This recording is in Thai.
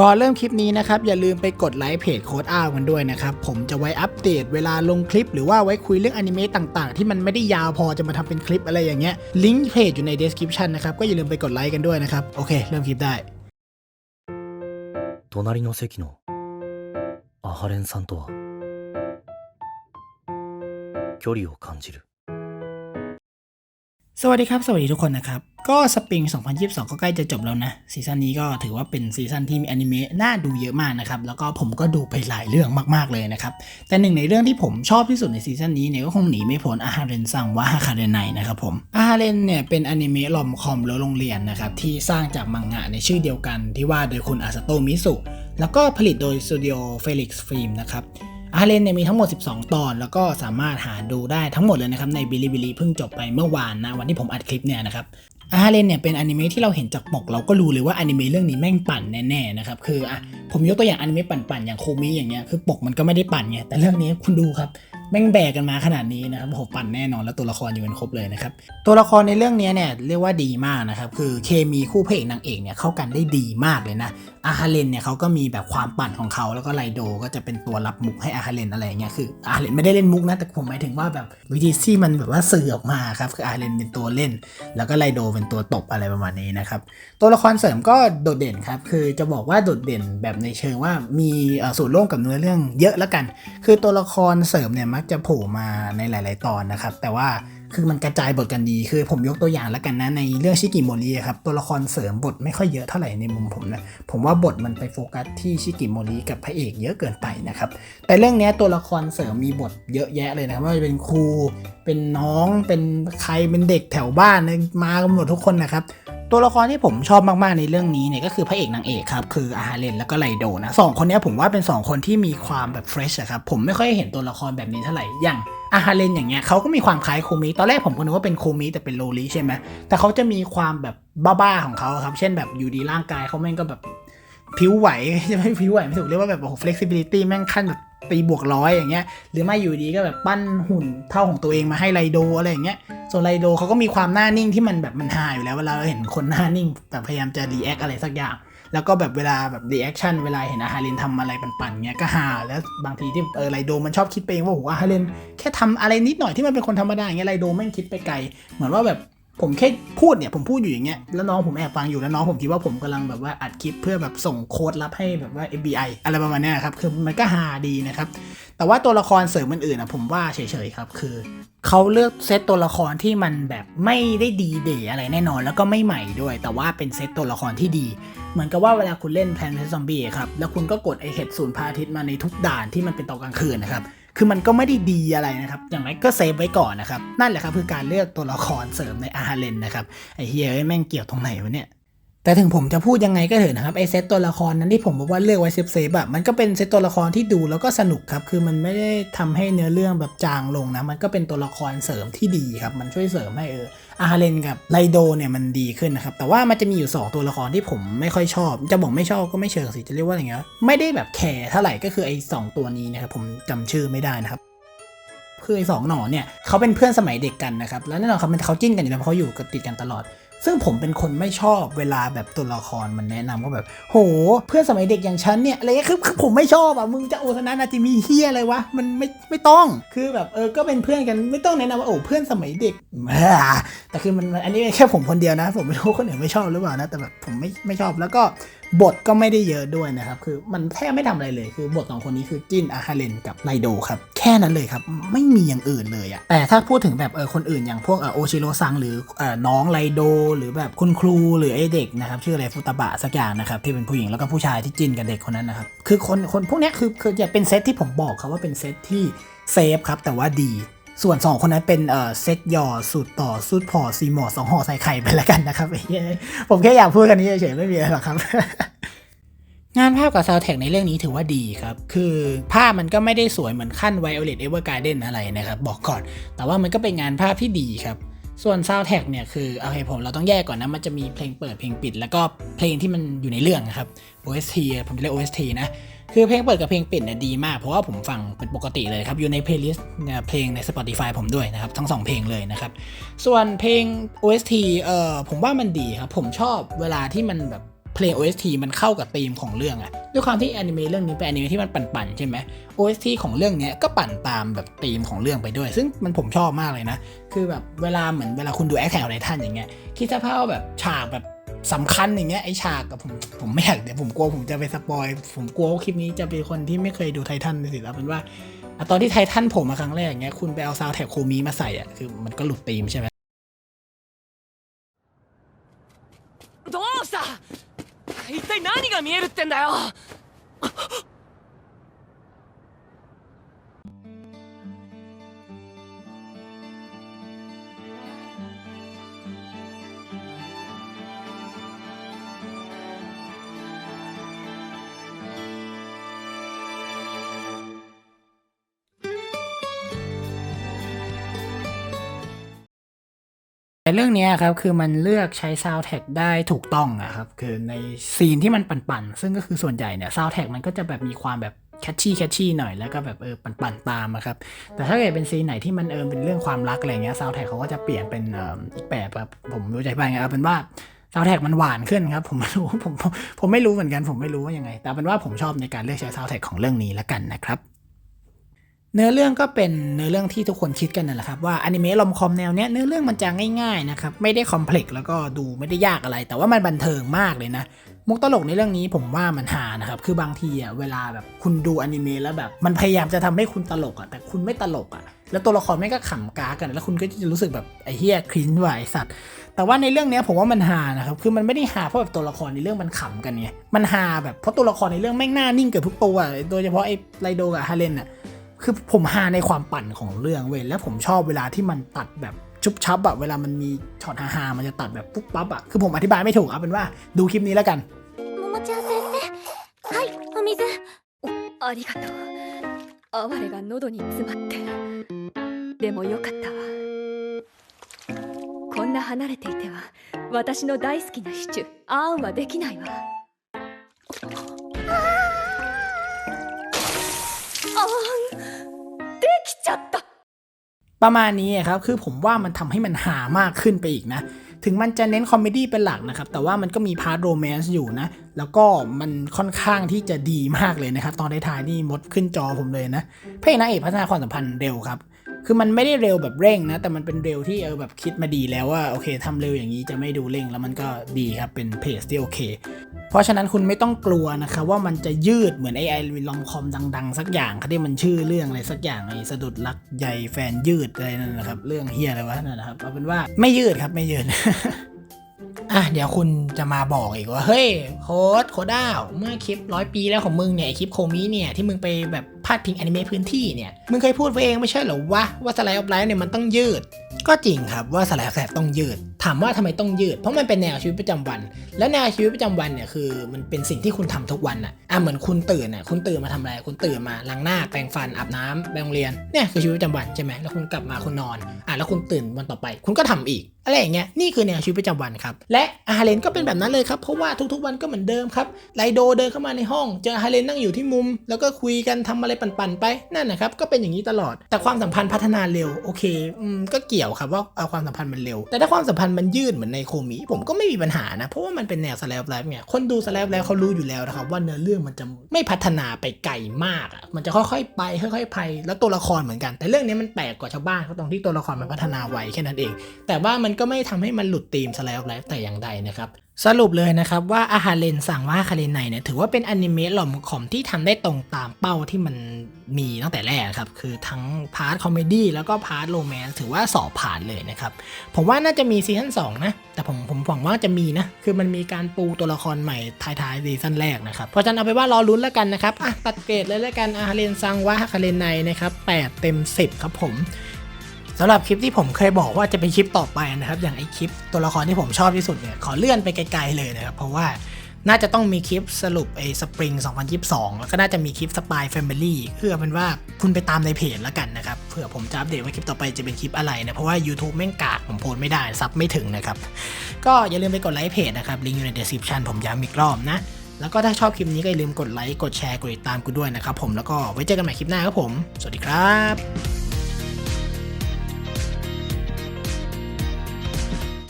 ก่อนเริ่มคลิปนี้นะครับ อย่าลืมไปกดไลค์เพจโค้ดอ้าวกันด้วยนะครับ ผมจะไว้อัปเดตเวลาลงคลิป หรือว่าไว้คุยเรื่องอนิเมะต่างๆ ที่มันไม่ได้ยาวพอจะมาทำเป็นคลิปอะไรอย่างเงี้ยลิงก์เพจอยู่ใน description นะครับ ก็อย่าลืมไปกดไลค์กันด้วยนะครับ โอเค เริ่มคลิปได้ 隣の席のアハレンさんとは距離を感じる สวัสดีครับ สวัสดีทุกคนนะครับ ก็สปริง 2022 ก็ใกล้จะจบแล้วนะ ซีซั่นนี้ก็ถือว่าเป็นซีซั่นที่มีอนิเมะน่าดูเยอะมากนะครับ แล้วก็ผมก็ดูไปหลายเรื่องมากๆเลยนะครับ แต่หนึ่งในเรื่องที่ผมชอบที่สุดในซีซั่นนี้เนี่ยก็คงหนีไม่พ้นอาฮาเรนซังวะฮาคาเรไนนะครับผมอาฮาเรนเนี่ยเป็นอนิเมะลอมคอมแล้วโรงเรียนนะครับที่สร้างจากมังงะในชื่อเดียวกันที่ว่าโดยคุณอาซาโตะมิสุแล้วก็ผลิตโดยสตูดิโอเฟลิกซ์ฟิล์มนะครับ อาเลนเนี่ยมีทั้งหมด 12 ตอน แล้วก็สามารถหาดูได้ทั้งหมดเลยนะครับในบิลิบิลิเพิ่งจบไปเมื่อวานนะวันที่ผมอัดคลิปเนี่ยนะครับอาเลนเนี่ยเป็นอนิเมะที่เราเห็นจากปกเราก็รู้เลยว่าอนิเมะเรื่องนี้แม่งปั่นแน่ๆนะครับคืออะผมยกตัวอย่างอนิเมะปั่นๆอย่างโคมิอย่างเงี้ยคือปกมันก็ไม่ได้ปั่นไงแต่เรื่องนี้คุณดูครับ แม่งแบกกันมาขนาดนี้นะครับโหปั่นแน่นอนแล้วตัวละครอยู่กันครบเลยนะครับ ตัวละครในเรื่องนี้เนี่ยเรียกว่าดีมากนะครับ คือเคมีคู่พระเอกนางเอกเนี่ยเข้ากันได้ดีมากเลยนะ อาฮาเลนเนี่ยเขาก็มีแบบความปั่นของเขาแล้วก็ไลโดก็จะเป็นตัวรับมุกให้อาฮาเลนอะไรเงี้ย คืออาฮาเลนไม่ได้เล่นมุกนะ แต่ผมหมายถึงว่าแบบวิธีที่มันแบบว่าสื่อออกมาครับ คืออาฮาเลนเป็นตัวเล่น แล้วก็ไลโดเป็นตัวตบอะไรประมาณนี้นะครับ ตัวละครเสริมก็โดดเด่นครับ คือจะบอกว่าโดดเด่นแบบในเชิงว่ามีส่วนร่วมกับเนื้อเรื่องเยอะแล้วกัน คือตัวละครเสริมเนี่ยมักจะโผล่มาในหลาย ๆ ตอนนะครับ แต่ว่าคือมันกระจายบทกันดีคือผมยกตัวอย่างแล้วกันนะในเรื่องชิกิโมริครับตัวละครเสริมบทไม่ค่อยเยอะเท่าไหร่ในมุมผมนะผมว่าบทมันไปโฟกัสที่ชิกิโมริกับพระเอกเยอะเกินไปนะครับแต่เรื่องนี้ตัวละครเสริมมีบทเยอะแยะเลยนะครับไม่ว่าจะเป็นครูเป็นน้องเป็นใครเป็นเด็กแถวบ้านมากันหมดทุกคนนะครับ ตัวละครที่ผมชอบมากๆในเรื่องนี้เนี่ยก็คือพระเอกนางเอกครับคืออาฮาเรนแล้วก็ไลโดนะสองคนนี้ผมว่าเป็นสองคนที่มีความแบบเฟรชอะครับผมไม่ค่อยเห็นตัวละครแบบนี้เท่าไหร่อย่างอาฮาเรนอย่างเงี้ยเขาก็มีความคล้ายโคมิตอนแรกผมก็นึกว่าเป็นโคมิแต่เป็นโลลิใช่ไหมแต่เขาจะมีความแบบบ้าๆของเขาครับเช่นแบบอยู่ดีร่างกายเขาแม่งก็แบบผิวไหวจะไม่ผิวไหวไม่ถูกเรียกว่าแบบโอ้โห flexibility แม่งขั้นแบบ ตีบวกร้อยอย่างเงี้ย หรือไม่อยู่ดีก็แบบปั้นหุ่นเท่าของตัวเองมาให้ไลโดอะไรอย่างเงี้ย ส่วนไลโดเขาก็มีความหน้านิ่งที่มันแบบมันฮาอยู่แล้วเวลาเราเห็นคนหน้านิ่งแบบพยายามจะรีแอคอะไรสักอย่าง แล้วก็แบบเวลาแบบรีแอคชั่นเวลาเห็นอาฮาเรนทำอะไรปั่นๆเงี้ยก็ฮาแล้วบางทีที่เออไลโดมันชอบคิดไปเองว่าโอ้โหอาฮาเรนแค่ทำอะไรนิดหน่อยที่มันเป็นคนธรรมดาอย่างเงี้ยไลโดแม่คิดไปไกล เหมือนว่าแบบ ผมแค่พูดเนี่ยผมพูดอยู่อย่างเงี้ยแล้วน้องผมแอบฟังอยู่แล้วน้องผมคิดว่าผมกำลังแบบว่าอัดคลิปเพื่อแบบส่งโค้ดลับให้แบบว่า FBI อะไรประมาณนี้ครับคือมันก็ฮาดีนะครับ แต่ว่าตัวละครเสริมอื่นๆนะผมว่าเฉยๆครับคือเขาเลือกเซตตัวละครที่มันแบบไม่ได้ดีเดย์อะไรแน่นอน แล้วก็ไม่ใหม่ด้วย แต่ว่าเป็นเซตตัวละครที่ดี เหมือนกับว่าเวลาคุณเล่นแพลนเทสซอมบี้ครับแล้วคุณก็กดไอเห็ดศูนย์พระอาทิตย์มาในทุกด่านที่มันเป็นตอนกลางคืนนะครับ คือมันก็ไม่ได้ดีอะไรนะครับ อย่างไรก็เซฟไว้ก่อนนะครับ นั่นแหละครับคือการเลือกตัวละครเสริมในอาฮาเลนนะครับ ไอเฮียเอ้ยแม่งเกี่ยวตรงไหนวะเนี่ยแต่ถึงผมจะพูดยังไงก็เถอะนะครับไอเซตตัวละครนั้นที่ผมบอกว่าเลือกไว้เซฟเซฟๆอะมันก็เป็นเซตตัวละครที่ดูแล้วก็สนุกครับ คือมันไม่ได้ทำให้เนื้อเรื่องแบบจางลงนะ มันก็เป็นตัวละครเสริมที่ดีครับ มันช่วยเสริมให้เออ อาฮาเลนกับไลโดเนี่ยมันดีขึ้นนะครับ แต่ว่ามันจะมีอยู่ 2 ตัวละครที่ผมไม่ค่อยชอบ จะบอกไม่ชอบก็ไม่เชิงสิ จะเรียกว่าอย่างเงี้ย ไม่ได้แบบแคร์เท่าไหร่ก็คือไอ้สองตัวนี้นะครับผมจำชื่อไม่ได้นะครับคือไอ้สองหนอเนี่ยเขาเป็นเพื่อนสมัยเด็กกันนะครับ แล้วแน่นอนเขาเป็นเขาจิ้นกันอยู่แล้วเพราะเขาอยู่กันติดกันตลอด ซึ่งผมเป็นคนไม่ชอบเวลาแบบตัวละครมันแนะนำว่าแบบ โห เพื่อนสมัยเด็กอย่างฉันเนี่ยอะไรคือคือผมไม่ชอบอะมึงจะโอซานะนาจิมีเฮียอะไรวะมันไม่ไม่ต้องคือแบบเออก็เป็นเพื่อนกันไม่ต้องแนะนำว่าโอ้เพื่อนสมัยเด็กแต่คือมันอันนี้แค่ผมคนเดียวนะ ผมไม่รู้คนอื่นไม่ชอบหรือเปล่านะแต่แบบผมไม่ไม่ชอบแล้วก็บทก็ไม่ได้เยอะด้วยนะครับ คือมันแทบไม่ทำอะไรเลยคือบทสองคนนี้คือจินอาฮาเลนกับไลโดครับ แค่นั้นเลยครับ ไม่มีอย่างอื่นเลยอะแต่ถ้าพูดถึงแบบเออคนอื่นอย่างพวกเออโอชิโรซังหรือเออน้องไลโด หรือแบบคุณครูหรือไอเด็กนะครับชื่ออะไรฟุตบะสักอย่างนะครับที่เป็นผู้หญิงแล้วก็ผู้ชายที่จินกับเด็กคนนั้นนะครับคือคนคนพวกนี้คือคือจะเป็นเซตที่ผมบอกครับว่าเป็นเซตที่เซฟครับแต่ว่าดี ส่วน 2 คนนั้นเป็นเอ่อเซตหย่อสูตรต่อสูตรพอซีหมอสองห่อใส่ไข่ไปแล้วกันนะครับผมแค่อยากพูดกันนี้เฉยๆไม่มีอะไรหรอกครับ งานภาพกับซาวแท็กในเรื่องนี้ถือว่าดีครับ คือภาพมันก็ไม่ได้สวยเหมือนขั้น Violet Evergarden อะไรนะครับ บอกก่อน แต่ว่ามันก็เป็นงานภาพที่ดีครับส่วนซาวแท็กเนี่ยคือโอเคผมเราต้องแยกก่อนนะ มันจะมีเพลงเปิดเพลงปิด แล้วก็เพลงที่มันอยู่ในเรื่องครับ OST อะผมจะเรียก OST นะ คือเพลงเปิดกับเพลงปิดเนี่ยดีมากเพราะว่าผมฟังเป็นปกติเลยครับ อยู่ในเพลย์ลิสต์เพลงใน Spotify ผมด้วยนะครับ ทั้งสองเพลงเลยนะครับ ส่วนเพลง OST เอ่อผมว่ามันดีครับ ผมชอบเวลาที่มันแบบเพลง OST มันเข้ากับธีมของเรื่องอะด้วยความที่แอนิเมะเรื่องนี้เป็นแอนิเมะที่มันปั่นๆใช่ไหม OST ของเรื่องเนี้ยก็ปั่นตามแบบธีมของเรื่องไปด้วย ซึ่งมันผมชอบมากเลยนะ คือแบบเวลาเหมือนเวลาคุณดูแอคแข่งในท่านอย่างเงี้ยคิดสภาพว่าแบบฉากแบบ สำคัญอย่างเงี้ยไอฉากกับผมผมไม่อยากเดี๋ยวผมกลัวผมจะไปสปอยผมกลัวว่าคลิปนี้จะเป็นคนที่ไม่เคยดูไททันสิแล้วเป็นว่าอ่ะตอนที่ไททันผมมาครั้งแรกอย่างเงี้ยคุณไปเอาซาวแท็กโคมีมาใส่อ่ะคือมันก็หลุดธีมใช่ไหม どうした一体何が見えるってんだよ「 แต่เรื่องนี้ครับคือมันเลือกใช้ซาวแท็กได้ถูกต้องอะครับคือในซีนที่มันปั่นๆ ซึ่งก็คือส่วนใหญ่เนี่ยซาวแท็กมันก็จะแบบมีความแบบแคชชี่แคชชี่หน่อยแล้วก็แบบเออปั่นๆตามอะครับแต่ถ้าเกิดเป็นซีนไหนที่มันเออเป็นเรื่องความรักอะไรเงี้ยซาวแท็กเขาก็จะเปลี่ยนเป็นอ,อ,อีกแบบครับผมรู้ใจไปไงเอาเป็นว่าซาวแท็กมันหวานขึ้นครับ ผมไม่รู้ผมผมผมไม่รู้เหมือนกันผมไม่รู้ว่ายังไง แต่เอาเป็นว่าผมชอบในการเลือกใช้ซาวแท็กของเรื่องนี้ละกันนะครับ เนื้อเรื่องก็เป็นเนื้อเรื่องที่ทุกคนคิดกันนั่นแหละครับว่าอนิเมะลอมคอมแนวเนี้ยเนื้อเรื่องมันจะง่ายๆนะครับไม่ได้คอมเพล็กซ์แล้วก็ดูไม่ได้ยากอะไร แต่ว่ามันบันเทิงมากเลยนะมุกตลกในเรื่องนี้ผมว่ามันหานะครับ คือบางทีอะเวลาแบบคุณดูอนิเมะแล้วแบบ มันพยายามจะทำให้คุณตลกอะแต่คุณไม่ตลกอะ แล้วตัวละครไม่งก็ขำกากัน แล้วคุณก็จะรู้สึกแบบไอ้เฮียคริ้นว่ะไอ้สัตว์ แต่ว่าในเรื่องนี้ผมว่ามันฮานะครับคือมันไม่ได้ฮาเพราะแบบตัวละครในเรื่องมันขำกันไงมันฮาแบบเพราะตัวละครในเรื่องแม่งหน้านิ่งเกือบทุกตัวโดยเฉพาะไอ้ไรโดกับฮาเลนอะ คือผมหาในความปั่นของเรื่องเว้ยแล้วผมชอบเวลาที่มันตัดแบบชุบชับอะเวลามันมีช็อตฮาฮามันจะตัดแบบปุ๊บปั๊บอะคือผมอธิบายไม่ถูกเอาเป็นว่าดูคลิปนี้แล้วกันでもよかったわこんな離れていては私の大好きなシチュアーンはできないわああちゃった ประมาณนี้ครับ คือผมว่ามันทำให้มันหามากขึ้นไปอีกนะ ถึงมันจะเน้นคอมเมดี้เป็นหลักนะครับ แต่ว่ามันก็มีพาร์ทโรแมนซ์อยู่นะ แล้วก็มันค่อนข้างที่จะดีมากเลยนะครับ ตอนท้ายๆนี่มดขึ้นจอผมเลยนะพระเอกนางเอกพัฒนาความสัมพันธ์เร็วครับ คือมันไม่ได้เร็วแบบเร่งนะ แต่มันเป็นเร็วที่เออแบบคิดมาดีแล้วว่าโอเคทำเร็วอย่างนี้จะไม่ดูเร่งแล้วมันก็ดีครับเป็นเพจที่โอเค เพราะฉะนั้นคุณไม่ต้องกลัวนะครับว่ามันจะยืดเหมือนไอไอลอมคอมดัง ๆ สักอย่างที่มันชื่อเรื่องอะไรสักอย่างไอสะดุดรักใหญ่แฟนยืดอะไรนั่นนะครับเรื่องเฮียอะไรวะนั่นนะครับเอาเป็นว่าไม่ยืดครับไม่ยืด อะเดี๋ยวคุณจะมาบอกอีกว่า เฮ้ยโค้ดโคด้าเมื่อคลิปร้อยปีแล้วของมึงเนี่ยไอคลิปโคมิเนี่ยที่มึงไปแบบพาดพิงอนิเมะพื้นที่เนี่ย มึงเคยพูดไว้เองไม่ใช่เหรอวะว่าสไลด์ออฟไลน์เนี่ยมันต้องยืด ก็จริงครับว่าสไลด์ออฟไลฟ์ต้องยืด ถามว่าทำไมต้องยืด เพราะมันเป็นแนวชีวิตประจำวัน แล้วแนวชีวิตประจำวันเนี่ยคือมันเป็นสิ่งที่คุณทำทุกวันอะอะเหมือนคุณตื่นอะคุณตื่นมาทำอะไร คุณตื่นมาล้างหน้าแปรงฟันอาบน้ำไปโรงเรียนเนี่ยคือชีวิตประจำวันใช่ไหมแล้วคุณกลับมาคุณนอนอะแล้วคุณตื่นวันต่อไป คุณก็ทำอีกอะไรอย่างเงี้ยนี่คือแนวชีวิตประจำวันครับและอาฮาเลนก็เป็นแบบนั้นเลยครับเพราะว่าทุกๆวันก็เหมือนเดิมครับไลโดเดินเข้ามาในห้อง เจออาฮาเลนนั่งอยู่ที่มุม แล้วก็คุยกันทำอะไรปั่นๆไปนั่นนะครับก็เป็นอย่างนี้ตลอด แต่ความสัมพันธ์พัฒนาเร็วโอเคอืมก็เกี่ยวครับว่าเอาความสัมพันธ์มันเร็ว แต่ถ้าความสัมพันธ์มันยืดเหมือนในโคมิผมก็ไม่มีปัญหานะ เพราะว่ามันเป็นแนวสแลปไลฟ์เนี่ยคนดูสแลปไลฟ์เขารู้อยู่แล้วนะครับว่าเนื้อเรื่องมันจะไม่พัฒนาไปไกลมากอะมันจะค่อยๆ ไปค่อยๆไปแล้วตัวละครเหมือนกัน แต่เรื่องนี้มันแปลกกว่าชาวบ้านเขาตรงที่ตัวละครมันพัฒนาไวแค่นั้นเอง แต่ว่ามันก็ไม่ทำให้มันหลุดธีมสแลด์ไลฟ์แต่อย่างใดนะครับ สรุปเลยนะครับว่าอาหารเลนสั่งว่าคาเรนไนเนี่ยถือว่าเป็นอนิเมะหล่อมขอมที่ทำได้ตรงตามเป้าที่มันมีตั้งแต่แรกครับ คือทั้งพาร์ทคอมเมดี้แล้วก็พาร์ทโรแมนต์ถือว่าสอบผ่านเลยนะครับ ผมว่าน่าจะมีซีซั่น2นะ แต่ผมผมหวังว่าจะมีนะ คือมันมีการปูตัวละครใหม่ท้ายๆซีซั่นแรกนะครับ เพราะฉะนั้นเอาไปว่ารอลุ้นแล้วกันนะครับอะตัดเกรดเลยแล้วกันอาหารเลนสั่งว่าคาเรนไนนะครับ8เต็ม 10 ครับผม สำหรับคลิปที่ผมเคยบอกว่าจะเป็นคลิปต่อไปนะครับ อย่างไอคลิปตัวละครที่ผมชอบที่สุดเนี่ยขอเลื่อนไปไกลๆเลยนะครับ เพราะว่าน่าจะต้องมีคลิปสรุปไอสปริง 2022 แล้วก็น่าจะมีคลิปสปายแฟมิลี่เพื่อเป็นว่าคุณไปตามในเพจแล้วกันนะครับเผื่อผมจะอัปเดตว่าคลิปต่อไปจะเป็นคลิปอะไรนะเพราะว่า YouTube แม่งกากผมโพสไม่ได้ซับไม่ถึงนะครับ ก็อย่าลืมไปกดไลค์เพจนะครับลิงก์อยู่ใน description ผมย้ำอีกรอบนะ แล้วก็ถ้าชอบคลิปนี้ก็อย่าลืมกดไลค์กดแชร์กดติดตามกูด้วยนะครับผมแล้วก็ไว้เจอกันใหม่คลิปหน้าครับผม สวัสดีครับ